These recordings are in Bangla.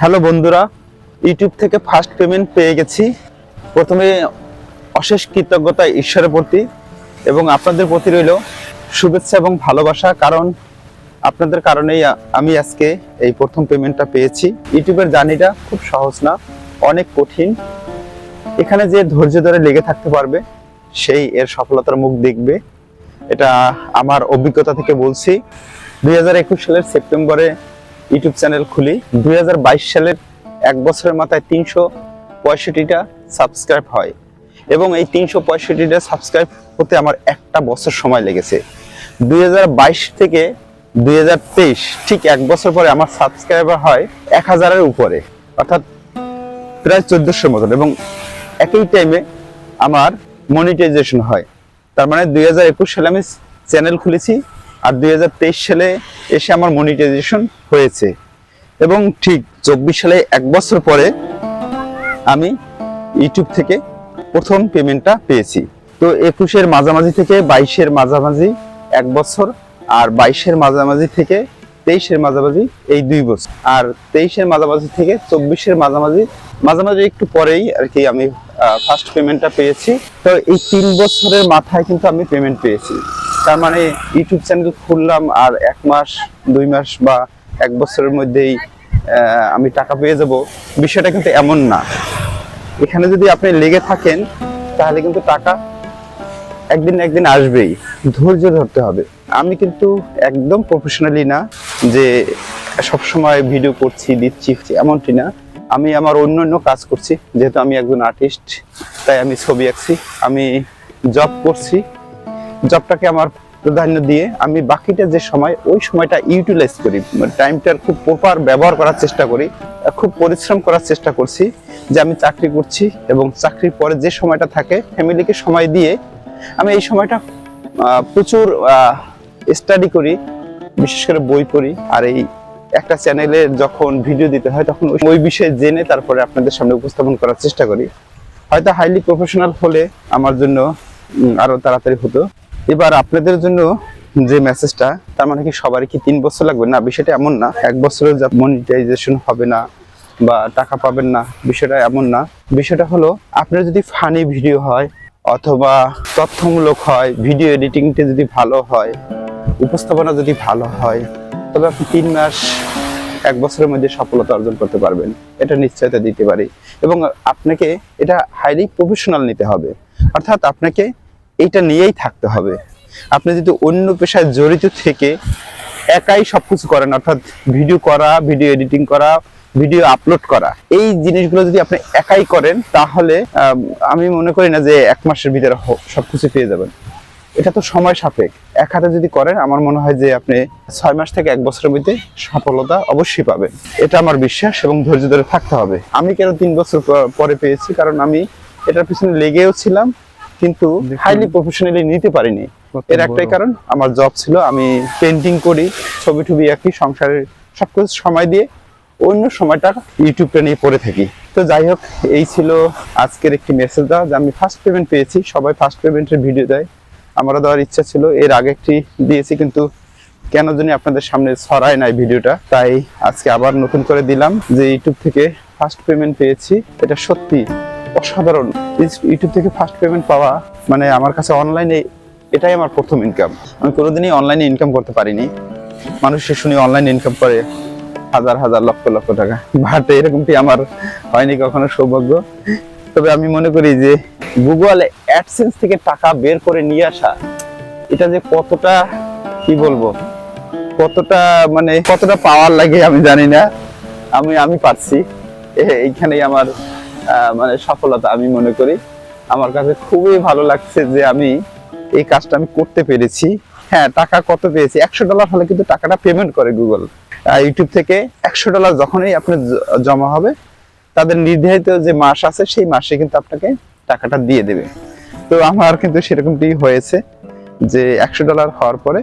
হ্যালো বন্ধুরা, ইউটিউব থেকে ফার্স্ট পেমেন্ট পেয়ে গেছি। প্রথমে অশেষ কৃতজ্ঞতা ঈশ্বরের প্রতি এবং আপনাদের প্রতি রইল শুভেচ্ছা এবং ভালোবাসা, কারণ আপনাদের কারণেই আমি আজকে এই প্রথম পেমেন্টটা পেয়েছি। ইউটিউবের জার্নিটা খুব সহজ না, অনেক কঠিন। এখানে যে ধৈর্য ধরে লেগে থাকতে পারবে, সেই এর সফলতার মুখ দেখবে। এটা আমার অভিজ্ঞতা থেকে বলছি। দুই হাজার একুশ সালের সেপ্টেম্বরে ইউটিউব চ্যানেল খুলি। দুই হাজার বাইশ সালের এক বছরের মাথায় তিনশো পঁয়ষট্টিটা সাবস্ক্রাইব হয়। এবং এই তিনশো পঁয়ষট্টিটা সাবস্ক্রাইব হতে আমার একটা বছর সময় লেগেছে। দুই হাজার বাইশ থেকে দুই হাজার তেইশ, ঠিক এক বছর পরে আমার সাবস্ক্রাইবার হয় এক হাজারের উপরে, অর্থাৎ প্রায় চোদ্দশোর মতন। এবং একই টাইমে আমার মনিটাইজেশন হয়। তার মানে দুই হাজার একুশ সালে আমি চ্যানেল খুলেছি। আর দুই হাজার তেইশ সালে এসে আমার মনিটাইজেশন হয়েছে। এবং ঠিক চব্বিশ সালে এক বছর পরে আমি ইউটিউব থেকে প্রথম পেমেন্টটা পেয়েছি। তো একুশের মাঝামাঝি থেকে বাইশের মাঝামাঝি এক বছর আর বাইশের মাঝামাঝি থেকে তেইশের মাঝামাঝি এই দুই বছর। আর তেইশের মাঝামাঝি থেকে চব্বিশের মাঝামাঝি মাঝামাঝি একটু পরেই আর কি আমি ফার্স্ট পেমেন্টটা পেয়েছি। তো এই তিন বছরের মাথায় কিন্তু আমি পেমেন্ট পেয়েছি। তার মানে ইউটিউব চ্যানেল খুললাম আর এক মাস, দুই মাস বা এক বছরের মধ্যেই আমি টাকা পেয়ে যাব। বিষয়টা কিন্তু এমন না। এখানে যদি আপনি লেগে থাকেন, তাহলে কিন্তু টাকা একদিন একদিন আসবেই। ধৈর্য ধরতে হবে। আমি কিন্তু একদম প্রফেশনালি না যে সব সময় ভিডিও করছি, দিচ্ছি এমনটি না। আমি আমার অন্য অন্য কাজ করছি, যেহেতু আমি একজন আর্টিস্ট তাই আমি ছবি আঁকছি। আমি জব করছি। জবটাকে আমার প্রাধান্য দিয়ে আমি বাকিটা যে সময় ওই সময়টা ইউটিলাইজ করি। টাইমটার খুব প্রপার ব্যবহার করার চেষ্টা করি খুব পরিশ্রম করার চেষ্টা করছি যে আমি চাকরি করছি এবং চাকরির পরে যে সময়টা থাকে ফ্যামিলিকে সময় দিয়ে আমি এই সময়টা প্রচুর স্টাডি করি বিশেষ করে বই পড়ি। আর এই একটা চ্যানেলে যখন ভিডিও দিতে হয় তখন ওই- বিষয়ে জেনে তারপরে আপনাদের সামনে উপস্থাপন করার চেষ্টা করি। হয়তো হাইলি প্রফেশনাল হলে আমার জন্য উম, আরও তাড়াতাড়ি হতো। এবার আপনাদের জন্য যে মেসেজটা তার মানে কি সবারই কি তিন বছর লাগবে? না, বিষয়টা এমন না। এক বছরের মনিটাইজেশন হবে না বা টাকা পাবেন না, বিষয়টা এমন না। বিষয়টা হলো, আপনার যদি ফানি ভিডিও হয় অথবা তথ্যমূলক হয় ভিডিও এডিটিংটা যদি ভালো হয়, উপস্থাপনা যদি ভালো হয়, তবে আপনি তিন মাস, এক বছরের মধ্যে সফলতা অর্জন করতে পারবেন। এটা নিশ্চয়তা দিতে পারি। এবং আপনাকে এটা হাইলি প্রফেশনাল নিতে হবে। অর্থাৎ আপনাকে এইটা নিয়েই থাকতে হবে। আপনি যদি অন্য পেশায় জড়িত থেকে একাই সবকিছু করেন, অর্থাৎ ভিডিও করা, ভিডিও এডিটিং করা, ভিডিও আপলোড করা, এই জিনিসগুলো যদি আপনি একাই করেন, তাহলে, আমি মনে করি না যে এক মাসের ভিতরে হ- সবকিছু পেয়ে যাবেন। এটা তো সময় সাপেক্ষ। এক হাতে যদি করেন, আমার মনে হয় যে আপনি ছয় মাস থেকে এক বছরের মধ্যে সফলতা অবশ্যই পাবেন। এটা আমার বিশ্বাস এবং ধৈর্য ধরে থাকতে হবে। আমি কেন তিন বছর পরে পেয়েছি? কারণ আমি এটার পিছনে লেগেও ছিলাম কিন্তু হাইলি প্রফেশনালি নিতে পারিনি। এর একটাই কারণ আমার জব ছিল আমি পেন্টিং করি ছবি টবি আঁকি সংসারের সবকিছু সময় দিয়ে অন্য সময়টা ইউটিউবটা নিয়ে পড়ে থাকি। তো যাই হোক এই ছিল আজকের একটি মেসেজ দেওয়া যে আমি ফার্স্ট পেমেন্ট পেয়েছি। সবাই ফার্স্ট পেমেন্টের ভিডিও দেয়। আমারও দেওয়ার ইচ্ছা ছিল এর আগে একটি দিয়েছি কিন্তু কেন জানি আপনাদের সামনে ছড়ায় নাই ভিডিওটা তাই আজকে আবার নতুন করে দিলাম যে ইউটিউব থেকে ফার্স্ট পেমেন্ট পেয়েছি। এটা সত্যি অসাধারণ। ইউটিউব থেকে ফার্স্ট পেমেন্ট পাওয়া মানে আমার কাছে অনলাইনে এটাই আমার প্রথম ইনকাম আমি কোনোদিনই অনলাইনে ইনকাম করতে পারিনি। মানুষে শুনি অনলাইনে ইনকাম করে হাজার হাজার, লক্ষ লক্ষ টাকা। বাট এরকমটি আমার হয়নি কখনো সৌভাগ্য। তবে আমি মনে করি যে গুগল অ্যাডসেন্স থেকে টাকা বের করে নিয়ে আসা, এটা যে কতটা, কি বলব, কতটা মানে কতটা পাওয়ার লাগে আমি জানি না। আমি আমি পারছি। এইখানেই আমার মানে সফলতা আমি মনে করি। আমার কাছে খুবই ভালো লাগছে যে আমি এই কাজটা আমি করতে পেরেছি। হ্যাঁ টাকা কত পেয়েছি? একশো ডলার হলে কিন্তু টাকাটা পেমেন্ট করে গুগল ইউটিউব থেকে একশো ডলার যখনই আপনার জমা হবে, তাদের নির্ধারিত যে মাস আছে, সেই মাসে কিন্তু আপনাকে টাকাটা দিয়ে দেবে। তো আমার কিন্তু সেরকমটি হয়েছে যে একশো ডলার হওয়ার পরে,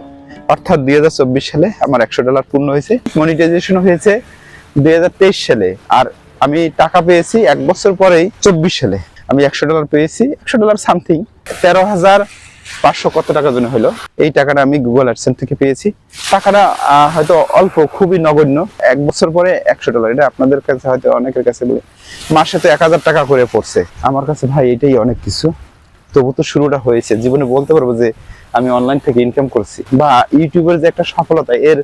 অর্থাৎ দুই হাজার চব্বিশ সালে আমার একশো ডলার পূর্ণ হয়েছে। মনিটাইজেশন হয়েছে দুই হাজার তেইশ সালে। আর আমি টাকা পেয়েছি এক বছর পরেই চব্বিশ সালে। আমি একশো ডলার পেয়েছি, একশো ডলার সামথিং। তেরো হাজার পাঁচশো কত টাকা জন্য হলো? এই টাকাটা আমি গুগল অ্যাডসেন্স থেকে পেয়েছি। টাকাটা হয়তো অল্প, খুবই নগণ্য। এক বছর পরে একশো ডলার। এটা আপনাদের কাছে হয়তো অনেকের কাছে মাসে তো এক হাজার টাকা করে পড়ছে। আমার কাছে ভাই এটাই অনেক কিছু। তবু তো শুরুটা হয়েছে। জীবনে বলতে পারব যে আমি অনলাইন থেকে ইনকাম করছি। বা ইউটিউবের যে একটা সফলতা, এর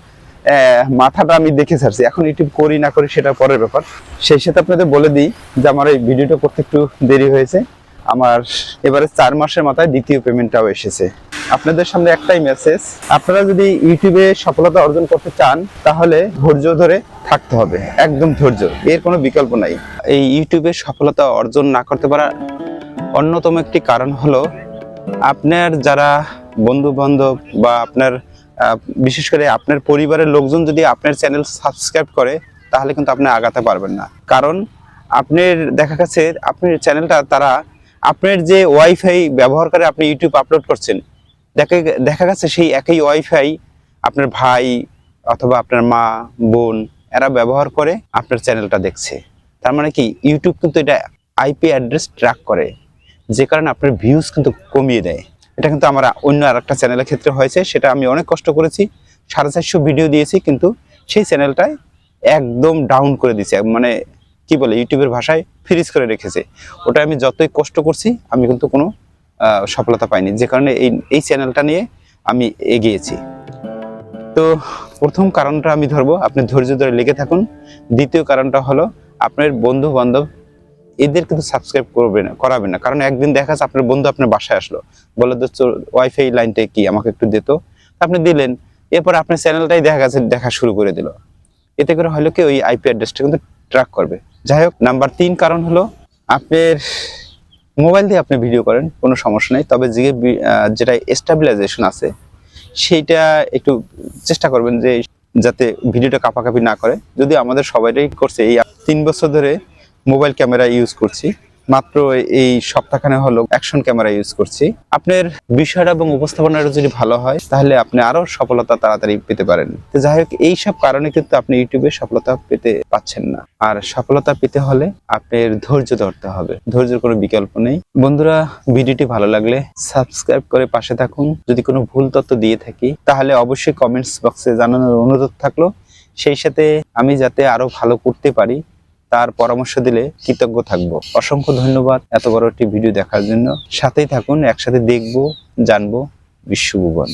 মাথাটা আমি দেখে ছাড়ছি। এখন ইউটিউব করি না করি সেটা পরের ব্যাপার। সেই সাথে আপনাদের বলে দিই যে আমার এই ভিডিওটা করতে একটু দেরি হয়েছে। আমার এবারে চার মাসের মাথায় দ্বিতীয় পেমেন্টটাও এসেছে। আপনাদের সামনে একটাই মেসেজ আপনারা যদি ইউটিউবে সফলতা অর্জন করতে চান, তাহলে ধৈর্য ধরে থাকতে হবে। একদম ধৈর্য, এর কোনো বিকল্প নাই। এই ইউটিউবে সফলতা অর্জন না করতে পারা অন্যতম একটি কারণ হলো, আপনার যারা বন্ধু বান্ধব বা আপনার বিশেষ করে আপনার পরিবারের লোকজন যদি আপনার চ্যানেল সাবস্ক্রাইব করে, তাহলে কিন্তু আপনি আগাতে পারবেন না। কারণ আপনার দেখা গেছে, আপনার চ্যানেলটা তারা, আপনার যে ওয়াইফাই ব্যবহার করে আপনি ইউটিউব আপলোড করছেন, দেখা দেখা গেছে সেই একই ওয়াইফাই আপনার ভাই অথবা আপনার মা, বোন, এরা ব্যবহার করে আপনার চ্যানেলটা দেখছে। তার মানে কি, ইউটিউব কিন্তু এটা আইপি অ্যাড্রেস ট্র্যাক করে, যে কারণে আপনার ভিউজ কিন্তু কমিয়ে দেয়। এটা কিন্তু আমার অন্য আর একটা চ্যানেলের ক্ষেত্রে হয়েছে, সেটা আমি অনেক কষ্ট করেছি, সাড়ে চারশো ভিডিও দিয়েছি, কিন্তু সেই চ্যানেলটায় একদম ডাউন করে দিয়েছে মানে কি বলে ইউটিউবের ভাষায় ফ্রিজ করে রেখেছে। ওটা আমি যতই কষ্ট করছি, আমি কিন্তু কোনো সফলতা পাইনি। যে কারণে এই এই চ্যানেলটা নিয়ে আমি এগিয়েছি। তো প্রথম কারণটা আমি ধরবো, আপনি ধৈর্য ধরে লেগে থাকুন। দ্বিতীয় কারণটা হলো, আপনার বন্ধু বান্ধব এদের কিন্তু সাবস্ক্রাইব করবে না, করাবে না। কারণ একদিন দেখা যাচ্ছে আপনার বন্ধু আপনার বাসায় আসলো বলে দোস্ত ওয়াইফাই লাইনটা কি? আমাকে একটু দিত আপনি দিলেন, এরপর আপনার চ্যানেলটাই দেখা গেছে, দেখা শুরু করে দিল। এতে করে হলো কি, ওই আইপি অ্যাড্রেসটা কিন্তু ট্র্যাক করবে। যাই হোক নাম্বার তিন কারণ হলো, আপনার মোবাইল দিয়ে আপনি ভিডিও করেন, কোনো সমস্যা নেই। তবে যে যেটা স্টেবিলাইজেশন আছে, সেইটা একটু চেষ্টা করবেন যে, যাতে ভিডিওটা কাপাকাপি না করে। যদি আমাদের সবাইটাই করছে, এই তিন বছর ধরে মোবাইল ক্যামেরা ইউজ করছি। মাত্র এই সপ্তাহখানে হলো অ্যাকশন ক্যামেরা ইউজ করছি। আপনার বিষয়টা এবং উপস্থাপনাটা যদি ভালো হয়, তাহলে আপনি আরও সফলতা তাড়াতাড়ি পেতে পারেন। তো যাই হোক, এই সব কারণে কিন্তু আপনি ইউটিউবে সফলতা পেতে পাচ্ছেন না। আর সফলতা পেতে হলে আপনার ধৈর্য ধরতে হবে। ধৈর্যের কোনো বিকল্প নেই। বন্ধুরা, ভিডিওটি ভালো লাগলে সাবস্ক্রাইব করে পাশে থাকুন। যদি কোনো ভুল তথ্য দিয়ে থাকি, তাহলে অবশ্যই কমেন্টস বক্সে জানানোর অনুরোধ থাকল। সেই সাথে আমি যাতে আরও ভালো করতে পারি তার পরামর্শ দিলে কৃতজ্ঞ থাকব। অসংখ্য ধন্যবাদ এত বড় একটি ভিডিও দেখার জন্য। সাথেই থাকুন, একসাথে দেখব, জানব, বিশ্বভুবন।